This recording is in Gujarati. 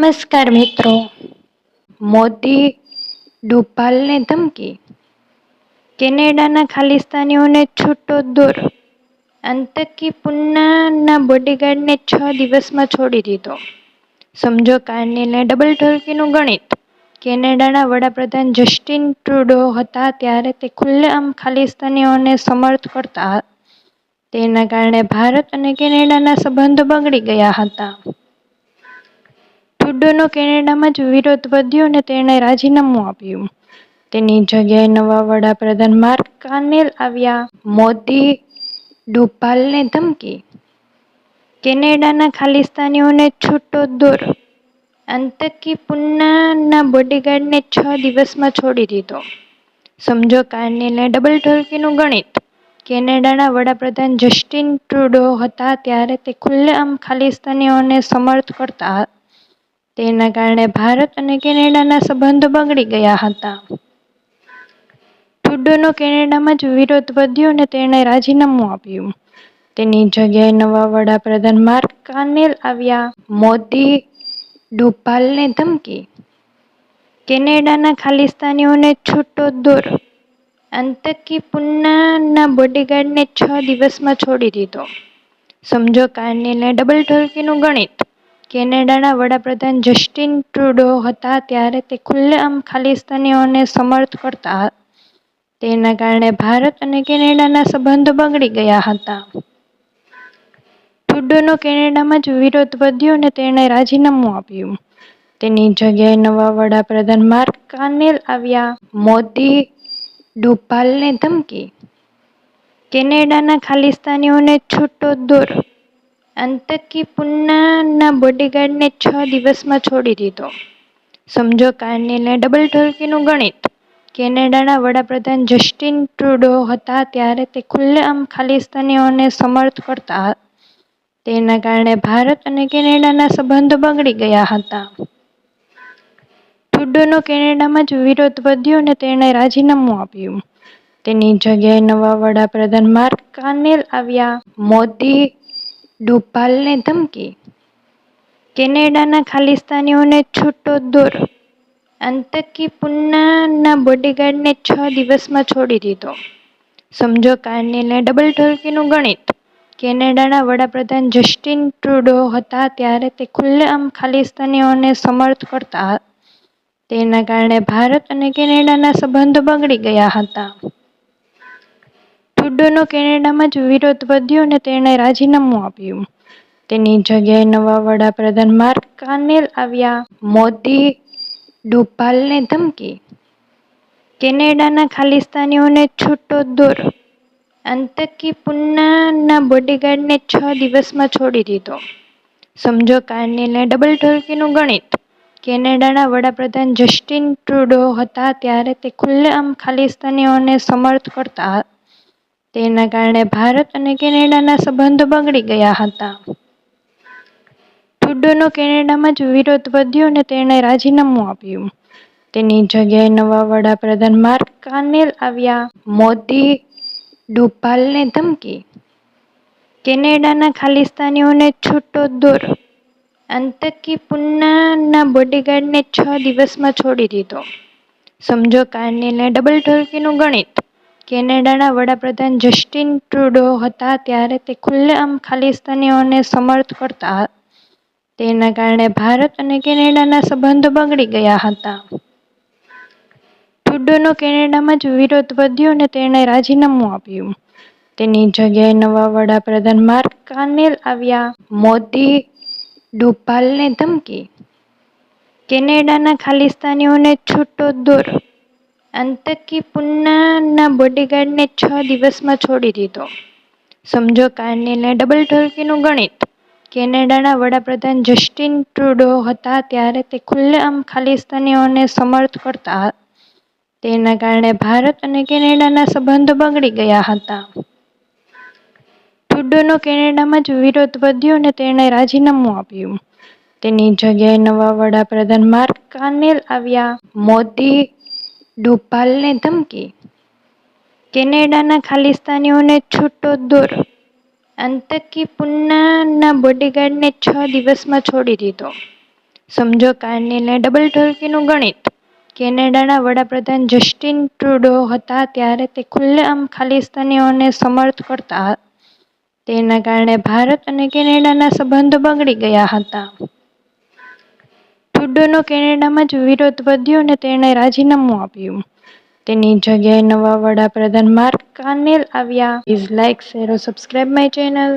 નમસ્કાર મિત્રો. મોદી ડોભાલને ધમકી. કેનેડાના ખાલિસ્તાનીઓને છૂટો દોર. આતંકી પુન્નાના બોડીગાર્ડને છ દિવસમાં છોડી દીધો. સમજો કાર્નિલને ડબલ ઢોલકીનું ગણિત. કેનેડાના વડાપ્રધાન જસ્ટિન ટ્રુડો હતા ત્યારે તે ખુલ્લેઆમ ખાલિસ્તાનીઓને સમર્થ કરતા તેના કારણે ભારત અને કેનેડાના સંબંધો બગડી ગયા હતા. ટ્રુડોનો કેનેડામાં જ વિરોધ વધ્યો અને તેણે રાજીનામું આપ્યું. તેની જગ્યાએ નવા વડાપ્રધાન માર્ક કાનેલ આવ્યા. મોદી ડોભાલને ધમકી. કેનેડાના ખાલિસ્તાનીઓને છૂટો દોર. આતંકી પુન્નાના બોડીગાર્ડને છ દિવસમાં છોડી દીધો. સમજો કાર્નિલને ડબલ ઢોલકીનું ગણિત. કેનેડાના વડાપ્રધાન જસ્ટિન ટ્રુડો હતા ત્યારે તે ખુલ્લેઆમ ખાલિસ્તાનીઓને સમર્થ કરતા તેના કારણે ભારત અને કેનેડાના સંબંધો બગડી ગયા હતા. ટુડોનો કેનેડામાં જ વિરોધ વધ્યો અને તેણે રાજીનામું આપ્યું. તેની જગ્યાએ નવા વડાપ્રધાન માર્ક કાનેલ આવ્યા. મોદી ડોભાલને ધમકી. કેનેડાના ખાલિસ્તાનીઓને છૂટો દોર. આતંકી પુન્નાના બોડીગાર્ડને છ દિવસમાં છોડી દીધો. સમજો કાર્નિલને ડબલ ઢોલકીનું ગણિત. કેનેડાના વડાપ્રધાન જસ્ટિન ટ્રુડો હતા ત્યારે તે ખુલ્લેઆમ ખાલિસ્તાનીઓને સમર્થ કરતા તેના કારણે ભારત અને કેનેડાના સંબંધો બગડી ગયા હતા. ટ્રુડોનો કેનેડામાં જ વિરોધ વધ્યો અને તેણે રાજીનામું આપ્યું. તેની જગ્યાએ નવા વડાપ્રધાન માર્ક કાનેલ આવ્યા. મોદી ડોભાલને ધમકી. કેનેડાના ખાલિસ્તાનીઓને છૂટો દોર આતંકી પુન્નાના બોડીગાર્ડને છ દિવસમાં છોડી દીધો. સમજો કાર્નિલને ડબલ ઢોલકીનું ગણિત. કેનેડાના વડાપ્રધાન જસ્ટિન ટ્રુડો હતા ત્યારે તે ખુલ્લેઆમ ખાલિસ્તાનીઓને સમર્થ કરતા તેના કારણે ભારત અને કેનેડાના સંબંધો બગડી ગયા હતા. ટ્રુડોનો કેનેડામાં જ વિરોધ વધ્યો અને તેણે રાજીનામું આપ્યું. તેની જગ્યાએ નવા વડાપ્રધાન માર્ક કાર્નેલ આવ્યા. મોદી ડોભાલને ધમકી. કેનેડાના ખાલિસ્તાનીઓને છૂટો દોર. આતંકી પુન્નાના બોડીગાર્ડને છ દિવસમાં છોડી દીધો. સમજો કાર્નિલને ડબલ ઢોલકીનું ગણિત. કેનેડાના વડાપ્રધાન જસ્ટિન ટ્રુડો હતા ત્યારે તે ખુલ્લેઆમ ખાલિસ્તાનીઓને સમર્થ કરતા તેના કારણે ભારત અને કેનેડાના સંબંધો બગડી ગયા હતા. ટ્રુડોનો કેનેડામાં જ વિરોધ વધ્યો અને તેણે રાજીનામું આપ્યું. તેની જગ્યાએ નવા વડાપ્રધાન માર્ક કાનેલ આવ્યા. મોદી ડોભાલને ધમકી. કેનેડાના ખાલિસ્તાનીઓને છૂટો દોર. આતંકી પુન્નાના બોડીગાર્ડને છ દિવસમાં છોડી દીધો. સમજો કાર્નિલને ડબલ ઢોલકીનું ગણિત. કેનેડાના વડાપ્રધાન જસ્ટિન ટ્રુડો હતા ત્યારે તે ખુલ્લેઆમ ખાલિસ્તાનીઓને સમર્થ કરતા તેના કારણે ભારત અને કેનેડાના સંબંધો બગડી ગયા હતા. ટ્રુડોનો કેનેડામાં જ વિરોધ વધ્યો અને તેણે રાજીનામું આપ્યું. તેની જગ્યાએ નવા વડાપ્રધાન માર્ક કાનેલ આવ્યા. મોદી ડોભાલને ધમકી. કેનેડાના ખાલિસ્તાનીઓને છૂટો દોર. આતંકી પુન્નાના બોડીગાર્ડને છ દિવસમાં છોડી દીધો. સમજો કાનેલને ડબલ ઢોલકીનું ગણિત. કેનેડાના વડાપ્રધાન જસ્ટિન ટ્રુડો હતા ત્યારે તે ખુલ્લેઆમ ખાલિસ્તાનીઓને સમર્થ કરતા તેના કારણે ભારત અને કેનેડાના સંબંધો બગડી ગયા હતા. ટ્રુડોનો કેનેડામાં જ વિરોધ વધ્યો અને તેણે રાજીનામું આપ્યું. તેની જગ્યાએ નવા વડાપ્રધાન માર્ક કાનેલ આવ્યા. મોદી ડોભાલને ધમકી. કેનેડાના ખાલિસ્તાનીઓને છૂટો દોર આતંકી પુન્નાના બોડીગાર્ડને છ દિવસમાં છોડી દીધો. સમજો કાર્નિલને ડબલ ઢોલકીનું ગણિત. કેનેડાના વડાપ્રધાન જસ્ટિન ટ્રુડો હતા ત્યારે તે ખુલ્લેઆમ ખાલિસ્તાનીઓને સમર્થ કરતા તેના કારણે ભારત અને કેનેડાના સંબંધો બગડી ગયા હતા. ટ્રુડોનો કેનેડામાં જ વિરોધ વધ્યો અને તેણે રાજીનામું આપ્યું. તેની જગ્યાએ નવા વડાપ્રધાન માર્ક કાર્નેલ આવ્યા. મોદી ડોભાલને ધમકી કેનેડાના ખાલિસ્તાનીઓને છૂટો દોર આતંકી પુન્નાના બોડીગાર્ડને છ દિવસમાં છોડી દીધો સમજો કાર્નેલને ડબલ ઢોલકીનું ગણિત કેનેડાના વડાપ્રધાન જસ્ટિન ટ્રુડો હતા ત્યારે તે ખુલ્લેઆમ ખાલિસ્તાનીઓને સમર્થ કરતા. તેના કારણે ભારત અને કેનેડાના સંબંધો બગડી ગયા હતા. ટ્રુડોનો કેનેડામાં જ વિરોધ વધ્યો અને તેણે રાજીનામું આપ્યું. તેની જગ્યાએ નવા વડાપ્રધાન માર્ક કાનેલ આવ્યા. Is like, share, subscribe my channel